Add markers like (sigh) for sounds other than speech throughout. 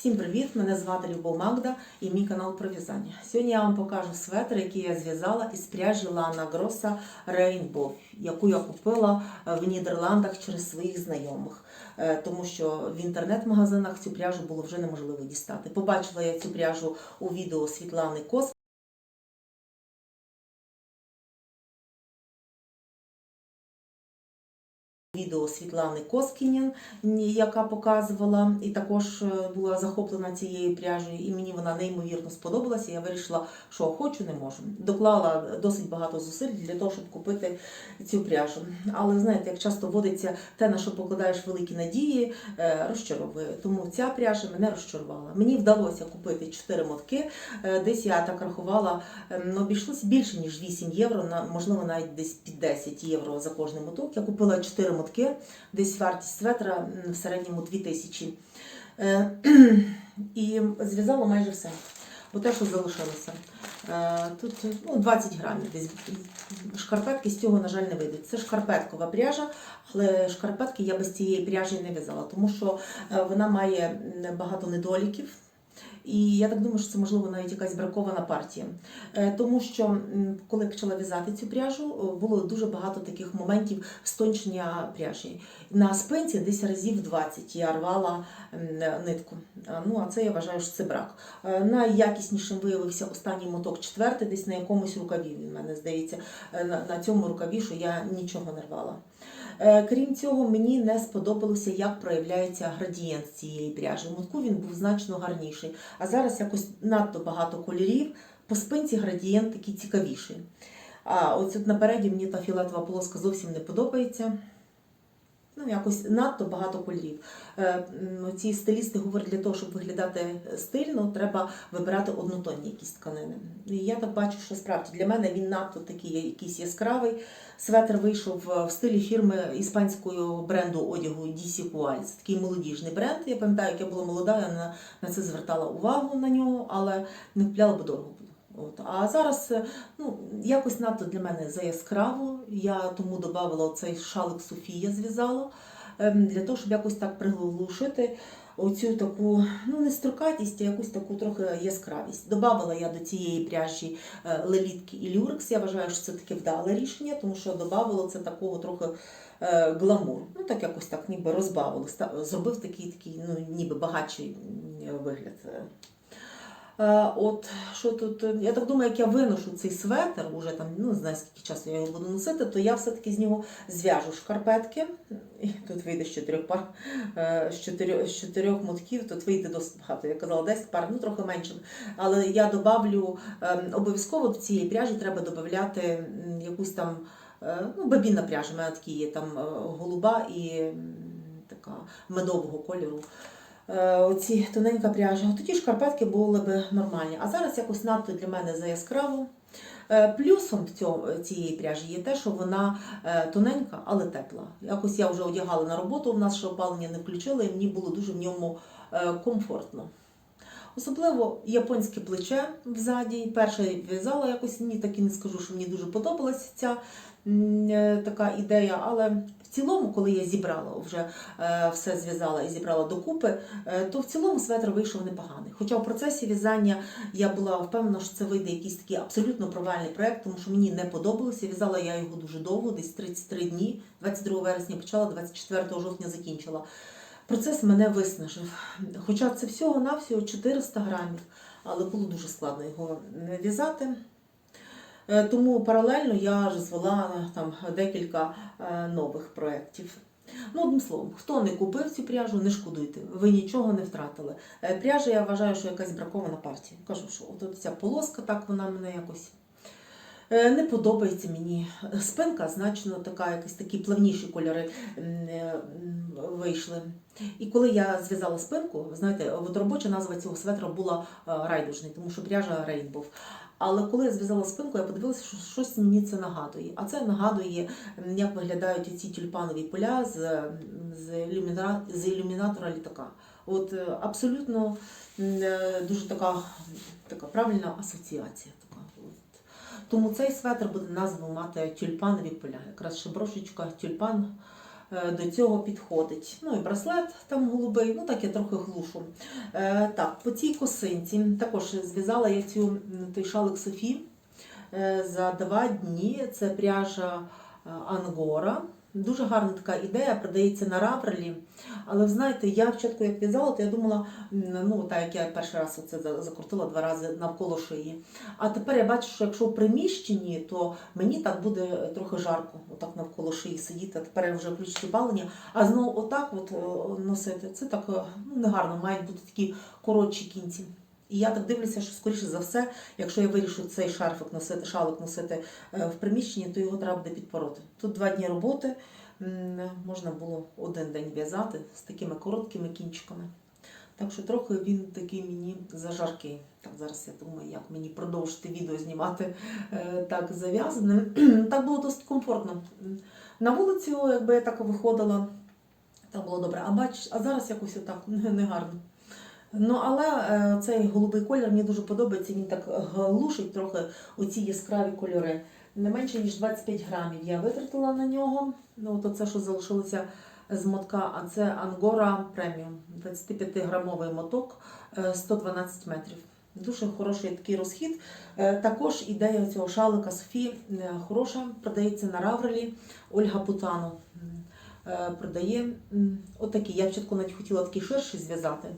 Всім привіт! Мене звати Любов Магда і мій канал про в'язання. Сьогодні я вам покажу светр, який я зв'язала із пряжі Лана Гроса Rainbow, яку я купила е, в Нідерландах через своїх знайомих, Е, тому що в інтернет-магазинах цю пряжу було вже неможливо дістати. Побачила я цю пряжу у відео Світлани Кос. Відео Світлани Коскінін, яка показувала, і також е, була захоплена цією пряжею, і мені вона неймовірно сподобалася. Я вирішила, що хочу, не можу. Доклала досить багато зусиль для того, щоб купити цю пряжу. Але знаєте, як часто водиться те, на що покладаєш великі надії, е, розчаровує. Тому ця пряжа мене розчарувала. Мені вдалося купити 4 мотки. Е, Десь я так рахувала, е, ну, обійшлось більше ніж 8 євро, можливо навіть десь під 10 євро за кожний моток. Я купила 4 мотки, десь вартість светра в середньому 2000. Е, (clears throat) І зв'язала майже все. Бо те, що залишилося. Е, Тут ну, 20 грамів десь. Шкарпетки з цього, на жаль, не вийдуть. Це шкарпеткова пряжа, але шкарпетки я без цієї пряжі не в'язала, тому що е, вона має багато недоліків. І я так думаю, що це можливо навіть якась бракована партія. Е, Тому що коли я почала в'язати цю пряжу, було дуже багато таких моментів стончення пряжі. На спинці десь разів 20 я рвала нитку. Ну а це я вважаю, що це брак. Е, Найякіснішим виявився останній моток четвертий, десь на якомусь рукаві. Він мене здається, е, на, цьому рукаві, що я нічого не рвала. Е, Крім цього, мені не сподобалося, як проявляється градієнт цієї пряжі. В мотку він був значно гарніший. А зараз якось надто багато кольорів. По спинці градієнт такий цікавіший. А ось от напереді мені та фіолетова полоска зовсім не подобається. Ну, якось надто багато кольорів. Е, Ці стилісти говорять, для того, щоб виглядати стильно, треба вибирати однотонні якісь тканини. І я так бачу, що справді для мене він надто такий якийсь яскравий. Светр вийшов в стилі фірми іспанського бренду одягу DC Qual. Це такий молодіжний бренд. Я пам'ятаю, як я була молода, я на, це звертала увагу на нього, але не купляла, бо дорого. От. А зараз е, ну, якось надто для мене заяскраво. Я тому додавала цей шалик Софія зв'язала ем, для того, щоб якось так приглушити оцю таку, ну не строкатість, а якусь таку трохи яскравість. Добавила я до цієї пряжі е, лелітки і люрекс. Я вважаю, що це таке вдале рішення, тому що додавало це такого трохи е, гламуру. Ну так якось так ніби розбавило, зробив такий, такий ну, ніби багатший вигляд. Е, От що тут, е, я так думаю, як я виношу цей светр, уже там ну не знаю скільки часу я його буду носити, то я все-таки з нього зв'яжу шкарпетки. І тут вийде з чотирьох пар, е, з чотирьох, з чотирьох мотків, тут вийде досить багато. Я казала 10 пар, ну трохи менше. Але я добавлю ем, обов'язково до цієї пряжі треба додати якусь там ну, бабінна пряжа, у мене такі є там голуба і така медового кольору оці тоненька пряжа. Тоді шкарпетки були б нормальні. А зараз якось надто для мене заяскраво. яскраво. Плюсом цієї пряжі є те, що вона е, тоненька, але тепла. Якось я вже одягала на роботу, у нас ще опалення не включили, і мені було дуже в ньому е, комфортно. Особливо японське плече взаді. Перше в'язала якось, мені так і не скажу, що мені дуже подобалася ця е, така ідея, але в цілому, коли я зібрала вже е, все зв'язала і зібрала докупи, е, то в цілому светр вийшов непоганий. Хоча в процесі в'язання я була впевнена, що це вийде якийсь такий абсолютно провальний проект, тому що мені не подобалося. В'язала я його дуже довго, десь 33 дні. 22 вересня почала, 24 жовтня закінчила. Процес мене виснажив. Хоча це всього-навсього 400 грамів, але було дуже складно його в'язати. Е, Тому паралельно я ж звела е, там декілька е, нових проєктів. Ну, одним словом, хто не купив цю пряжу, не шкодуйте, ви нічого не втратили. Пряжа, я вважаю, що якась бракована партія. Кажу, що от ця полоска, так вона мене якось не подобається мені. Спинка значно така, якісь такі плавніші кольори е, вийшли. І коли я зв'язала спинку, знаєте, от робоча назва цього светра була е, райдужний, тому що пряжа Rainbow. Але коли я зв'язала спинку, я подивилася, що щось мені це нагадує. А це нагадує, як виглядають ці тюльпанові поля з, з, ілюміна... з ілюмінатора літака. От е, абсолютно е, дуже така, така правильна асоціація. Тому цей светр буде назву мати тюльпанові поля. Якраз шеброшечка тюльпан е, до цього підходить. Ну і браслет там голубий, ну так я трохи глушу. Е, Так, по цій косинці також зв'язала я цю той шалик Софі е, за два дні. Це пряжа Ангора. Дуже гарна така ідея, продається на Раврелі. Але ви знаєте, я спочатку як в'язала, то я думала, ну так як я перший раз це закрутила два рази навколо шиї. А тепер я бачу, що якщо в приміщенні, то мені так буде трохи жарко, отак навколо шиї сидіти. А тепер я вже включити палення, а знову отак от носити. Це так е, ну, негарно, мають бути такі коротші кінці. І я так дивлюся, що скоріше за все, якщо я вирішу цей шарфик носити, шалик носити е, в приміщенні, то його треба буде підпороти. Тут два дні роботи, можна було один день в'язати з такими короткими кінчиками. Так що трохи він такий мені зажаркий. Так, зараз я думаю, як мені продовжити відео знімати е, так зав'язаним. (clears throat) так було досить комфортно. На вулицю, якби я так виходила, так було добре. А бач, а зараз якось отак негарно. Ну, але е, цей голубий колір мені дуже подобається. Він так глушить трохи оці яскраві кольори. Не менше ніж 25 грамів я витратила на нього. Ну, от це, що залишилося з мотка, а це Angora Premium, 25-грамовий моток, е, 112 метрів. Дуже хороший такий розхід. Е, Також ідея цього шалика Софі е, хороша, продається на Раврелі. Ольга Путано е, продає отакі. Я спочатку навіть хотіла такий ширший зв'язати.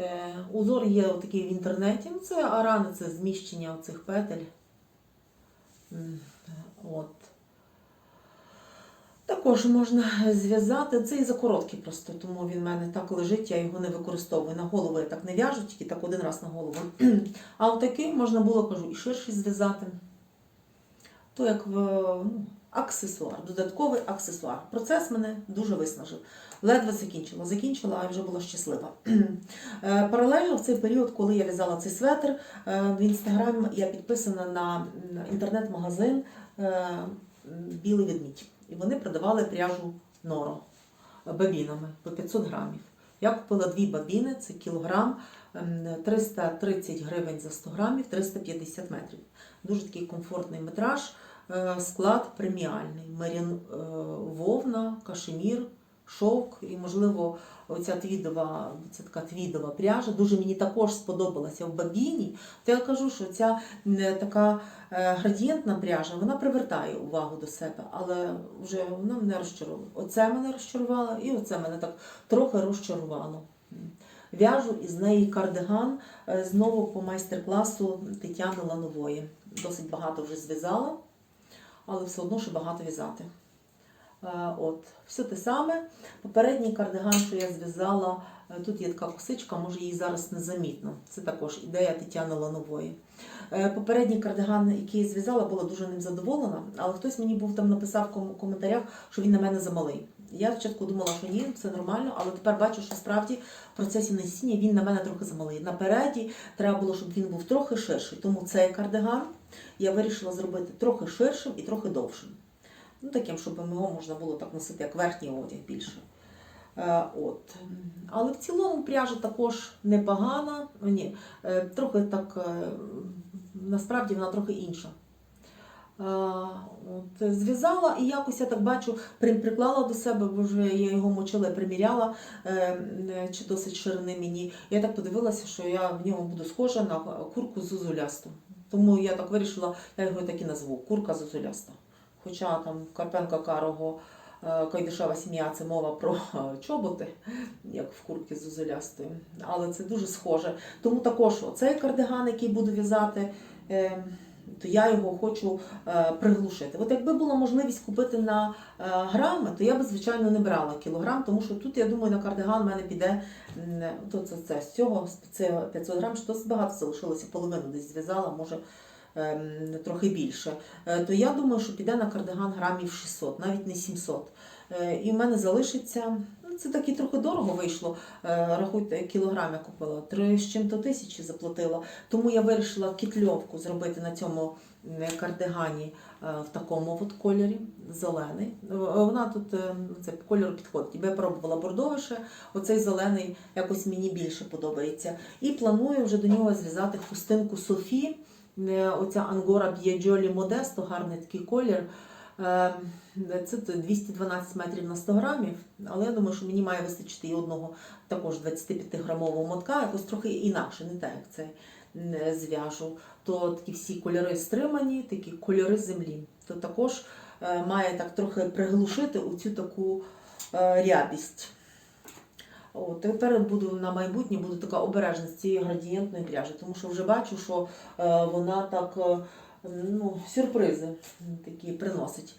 Е, Узор є такий в інтернеті. Ну, Це арани, це зміщення цих петель. От. Також можна зв'язати. Це і за короткий просто, тому він в мене так лежить, я його не використовую. На голову я так не в'яжу, тільки так один раз на голову. (clears throat) А отакий можна було, кажу, і ширший зв'язати. То як в, ну, аксесуар, додатковий аксесуар. Процес мене дуже виснажив. Ледве закінчила. Закінчила, а вже була щаслива. (clears throat) Е, Паралельно в цей період, коли я в'язала цей светр, е, в інстаграм я підписана на інтернет-магазин е, Білий ведмідь. І вони продавали пряжу Норо бабінами по 500 грамів. Я купила дві бабіни, це кілограм, ем, 330 гривень за 100 грамів, 350 метрів. Дуже такий комфортний метраж. Е, Склад преміальний. Мерін е, вовна, кашемір, шовк і, можливо, оця твідова, це така твідова пряжа. Дуже мені також сподобалася в бабіні. То я кажу, що ця е, така градієнтна пряжа, вона привертає увагу до себе, але вже вона мене розчаровує. Оце мене розчарувало, і оце мене так трохи розчарувало. В'яжу із неї кардиган знову по майстер-класу Тетяни Ланової. Досить багато вже зв'язала, але все одно ще багато в'язати. Е, От, все те саме. Попередній кардиган, що я зв'язала, е, тут є така косичка, може її зараз незамітно. Це також ідея Тетяни Ланової. Е, Попередній кардиган, який я зв'язала, була дуже ним задоволена, але хтось мені був там написав в коментарях, що він на мене замалий. Я спочатку думала, що ні, це нормально, але тепер бачу, що справді в процесі насіння він на мене трохи замалий. Напереді треба було, щоб він був трохи ширший. Тому цей кардиган я вирішила зробити трохи ширшим і трохи довшим. Ну, таким, щоб його можна було так носити, як верхній одяг більше. Е, от. Але в цілому пряжа також непогана. Ні, е, трохи так, е, насправді вона трохи інша. Е, От, зв'язала і якось я так бачу, приклала до себе, бо вже я його мочила і приміряла, е, е, чи досить ширини мені. Я так подивилася, що я в ньому буду схожа на курку зозулясту. Тому я так вирішила, я його так і назву курка зозуляста. Хоча там Карпенка Карого Кайдишева сім'я це мова про е, чоботи, як в курки з зозулястою. Але це дуже схоже. Тому також оцей кардиган, який буду в'язати, е, то я його хочу е, приглушити. От якби була можливість купити на е, грами, то я би, звичайно, не брала кілограм, тому що тут, я думаю, на кардиган в мене піде то це, це, з цього це 500 грам, що багато залишилося, половину десь зв'язала, може ем, трохи більше. Е, То я думаю, що піде на кардиган грамів 600, навіть не 700. Е, І в мене залишиться. Ну, Це таки трохи дорого вийшло. Е, Рахуйте, кілограм я купила. Три з чим-то тисячі заплатила. Тому я вирішила кітльовку зробити на цьому кардигані е, в такому от кольорі, зелений. Е, Вона тут це по кольору підходить. Я пробувала бордовише, оцей зелений якось мені більше подобається. І планую вже до нього зв'язати хустинку Софі. Оця Ангора Б'єджолі Модесто, гарний такий колір. Е, Це 212 метрів на 100 грамів, але я думаю, що мені має вистачити і одного також 25-грамового мотка, якось трохи інакше, не так, як це зв'яжу. То такі всі кольори стримані, такі кольори землі. То також е, має так трохи приглушити оцю таку е, рябість. От, тепер буду на майбутнє буду така обережна з цієї градієнтної пряжі, тому що вже бачу, що вона так ну, сюрпризи такі приносить.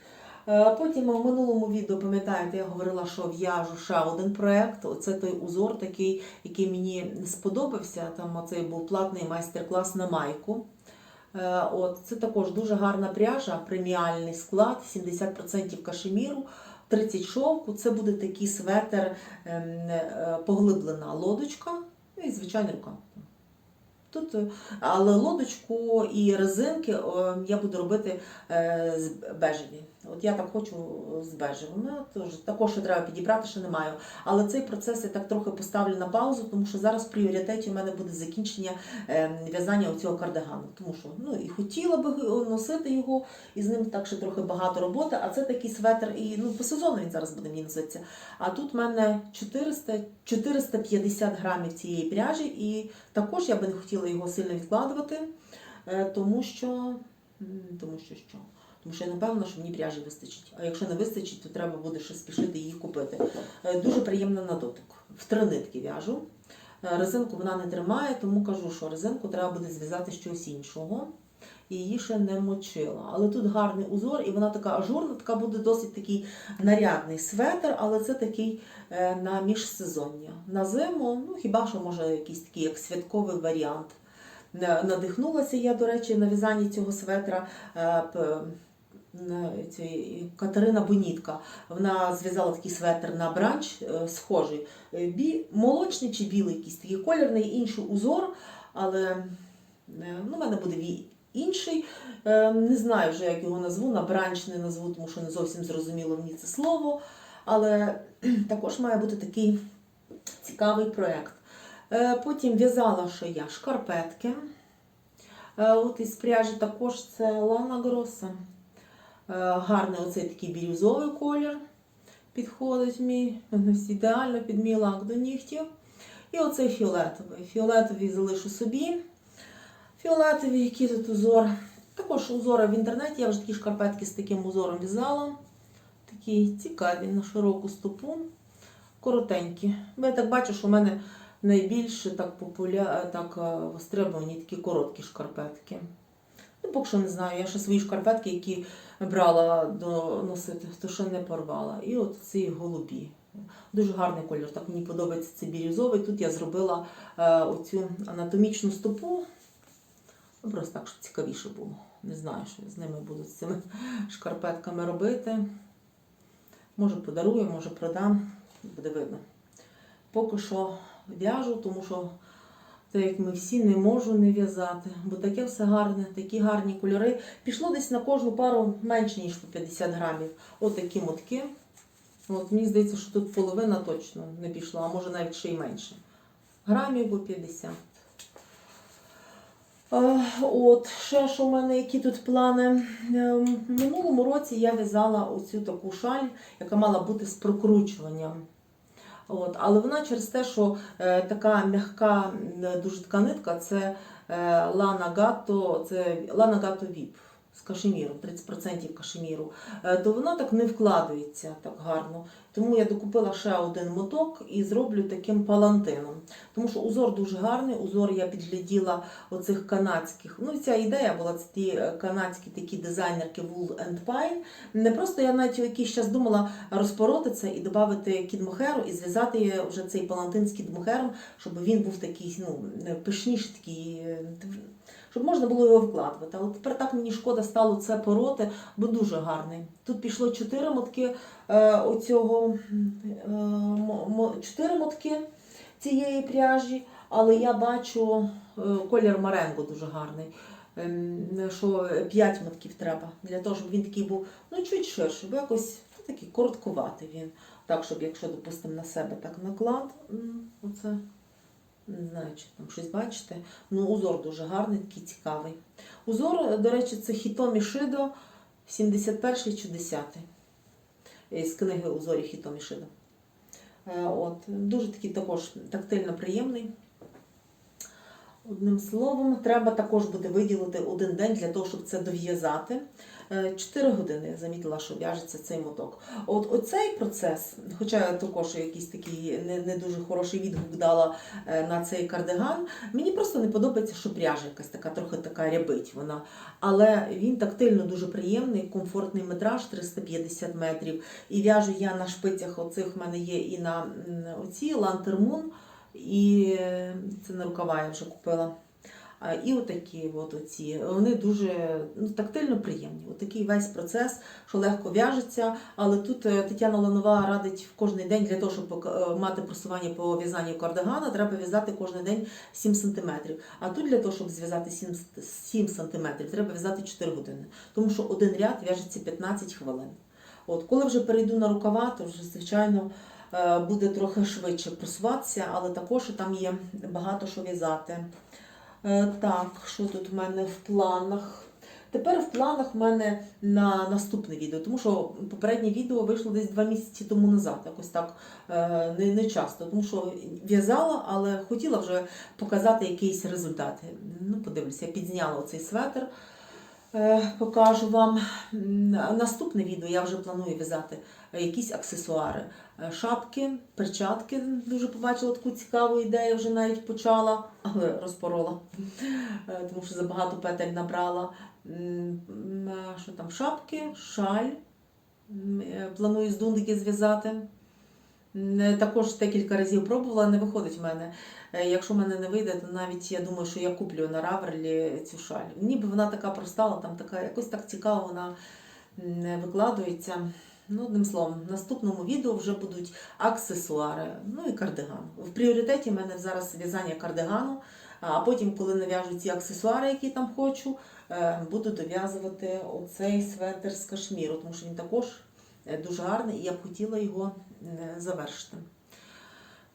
Е, Потім в минулому відео, пам'ятаєте, я говорила, що в'яжу ще один проєкт. Оце той узор такий, який мені сподобався. Там оцей був платний майстер-клас на майку. Е, От, це також дуже гарна пряжа, преміальний склад, 70% кашеміру, 30 шовку. Це буде такий светер, ем, е, поглиблена лодочка ну і звичайний рукав. Тут, е, але лодочку і резинки е, я буду робити е, з бежеві. От я так хочу з бежевими. Тож також треба підібрати, ще не маю. Але цей процес я так трохи поставлю на паузу, тому що зараз в пріоритеті у мене буде закінчення е, в'язання цього кардигану. Тому що ну і хотіла би носити його, і з ним так ще трохи багато роботи. А це такий светр, і ну по сезону він зараз буде мені носитися. А тут в мене 400, 450 грамів цієї пряжі, і також я би не хотіла його сильно відкладувати, е, тому що, тому що що? Тому що я напевно, що мені пряжі вистачить. А якщо не вистачить, то треба буде ще спішити її купити. Е, Дуже приємно на дотик. В три нитки в'яжу. Е, Резинку вона не тримає, тому кажу, що резинку треба буде зв'язати чогось іншого. І її ще не мочила. Але тут гарний узор, і вона така ажурна, така буде досить такий нарядний светр, але це такий е, на міжсезоння. На зиму, ну хіба що може якийсь такий як святковий варіант. Надихнулася я, до речі, на в'язанні цього светра. Катерина Бонітка. Вона зв'язала такий светр на бранч е, схожий. Е, молочний чи білий якийсь такий колірний, інший узор, але е, ну, в мене буде інший. Не знаю вже, як його назву, на бранч не назву, тому що не зовсім зрозуміло мені це слово. Але також має бути такий цікавий проєкт. Потім в'язала ще я шкарпетки. От із пряжі також це Лана Гроса. Е, Гарний оцей такий бірюзовий колір підходить мій. Ідеально під мій лак до нігтів. І оцей фіолетовий. Фіолетовий залишу собі. Фіолетовий, який тут узор. Також узори в інтернеті. Я вже такі шкарпетки з таким узором в'язала. Такі цікаві на широку стопу. Коротенькі. Бо так бачу, що в мене найбільше так популя... так е, востребовані такі короткі шкарпетки. Ну, поки що не знаю, я ще свої шкарпетки, які брала до носити, то ще не порвала. І от ці голубі. Дуже гарний колір. Так мені подобається цей бірюзовий. Тут я зробила е, оцю анатомічну стопу. Ну, просто так, щоб цікавіше було. Не знаю, що з ними буду з цими шкарпетками робити. Може подарую, може продам. Буде видно. Поки що в'яжу, тому що так як ми всі не можу не в'язати, бо таке все гарне, такі гарні кольори. Пішло десь на кожну пару менше, ніж по 50 грамів. От такі мотки. От, мені здається, що тут половина точно не пішла, а може навіть ще й менше. Грамів по 50. Е, От, ще що в мене, які тут плани. Е, В минулому році я в'язала оцю таку шаль, яка мала бути з прокручуванням. От, але вона через те, що е, така м'яка, дуже така нитка, це е, лана гато, це лана гато VIP з кашеміром, 30% кашеміру, е, то воно так не вкладається так гарно. Тому я докупила ще один моток і зроблю таким палантином. Тому що узор дуже гарний, узор я підгляділа оцих канадських. Ну, ця ідея була це ті е, канадські такі дизайнерки Wool and Pine. Не просто я навіть якийсь час думала розпороти це і додати кідмохеру, і зв'язати вже цей палантин з кідмохером, щоб він був такий ну, пишніший, такий, е, щоб можна було його вкладувати. Але тепер так мені шкода стало це пороти, бо дуже гарний. Тут пішло чотири мотки е, оцього, е, мо- мо- чотири мотки цієї пряжі, але я бачу е, колір маренго дуже гарний. Ем, Що 5 мотків треба для того, щоб він такий був ну чуть ширший, бо якось ну, такий короткуватий він. Так, щоб якщо, допустимо, на себе так наклад, оце не знаю, чи там щось бачите. Ну, узор дуже гарний, такий цікавий. Узор, до речі, це Hitomi Shido 71 чи 10 з книги у зорі Хітомі Шида. Е, От, дуже такий також тактильно приємний. Одним словом, треба також буде виділити один день для того, щоб це дов'язати. Е, Чотири години я замітила, що в'яжеться цей моток. От оцей процес, хоча також якийсь такий не, не дуже хороший відгук дала е, на цей кардиган, мені просто не подобається, що пряжа якась така, трохи така рябить вона. Але він тактильно дуже приємний, комфортний метраж 350 метрів. І в'яжу я на шпицях, оцих в мене є і на оці лантермун, і е, це на рукава я вже купила. І отакі от оці. Вони дуже ну, тактильно приємні. Отакий весь процес, що легко в'яжеться. Але тут е, Тетяна Ланова радить в кожний день для того, щоб е, мати просування по в'язанню кардигана, треба в'язати кожен день 7 см. А тут для того, щоб зв'язати 7, 7 см, треба в'язати 4 години. Тому що один ряд в'яжеться 15 хвилин. От, коли вже перейду на рукава, то вже, звичайно, е, буде трохи швидше просуватися, але також там є багато що в'язати. Е, Так, що тут в мене в планах? Тепер в планах в мене на наступне відео, тому що попереднє відео вийшло десь два місяці тому назад, якось так е, не, не часто, тому що в'язала, але хотіла вже показати якийсь результат. Ну, подивлюся, я підзняла цей светр. Е, Покажу вам наступне відео. Я вже планую в'язати е, якісь аксесуари, Е, шапки, перчатки. Дуже побачила таку цікаву ідею, вже навіть почала, але розпорола, тому що забагато петель набрала. Що там? Шапки, шаль. Планую з дундики зв'язати. Також декілька разів пробувала, не виходить в мене. Е, Якщо в мене не вийде, то навіть я думаю, що я куплю на Раверлі цю шаль. Ніби вона така проста, але там така якось так цікаво вона викладується. Ну, одним словом, в наступному відео вже будуть аксесуари, ну і кардиган. В пріоритеті в мене зараз в'язання кардигану, а потім, коли нав'яжу ці аксесуари, які там хочу, е, буду дов'язувати оцей светр з кашміру, тому що він також е, дуже гарний і я б хотіла його завершити.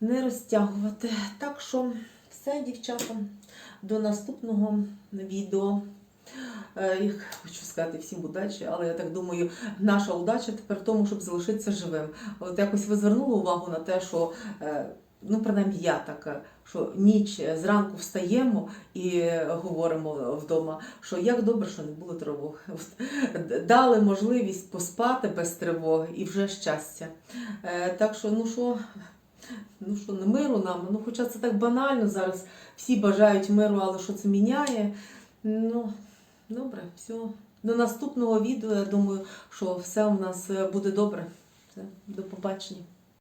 Не розтягувати. Так що все, дівчата, до наступного відео. Е, Я хочу сказати всім удачі, але я так думаю, наша удача тепер в тому, щоб залишитися живим. От якось ви звернули увагу на те, що е, ну принаймні я така, що ніч е, зранку встаємо і е, говоримо вдома, що як добре, що не було тривог. (laughs) Дали можливість поспати без тривоги і вже щастя. Е, Так що, ну що. Ну що, не миру нам, ну хоча це так банально зараз. Всі бажають миру, але що це міняє? Ну, добре, все. До наступного відео, я думаю, що все у нас буде добре. До побачення.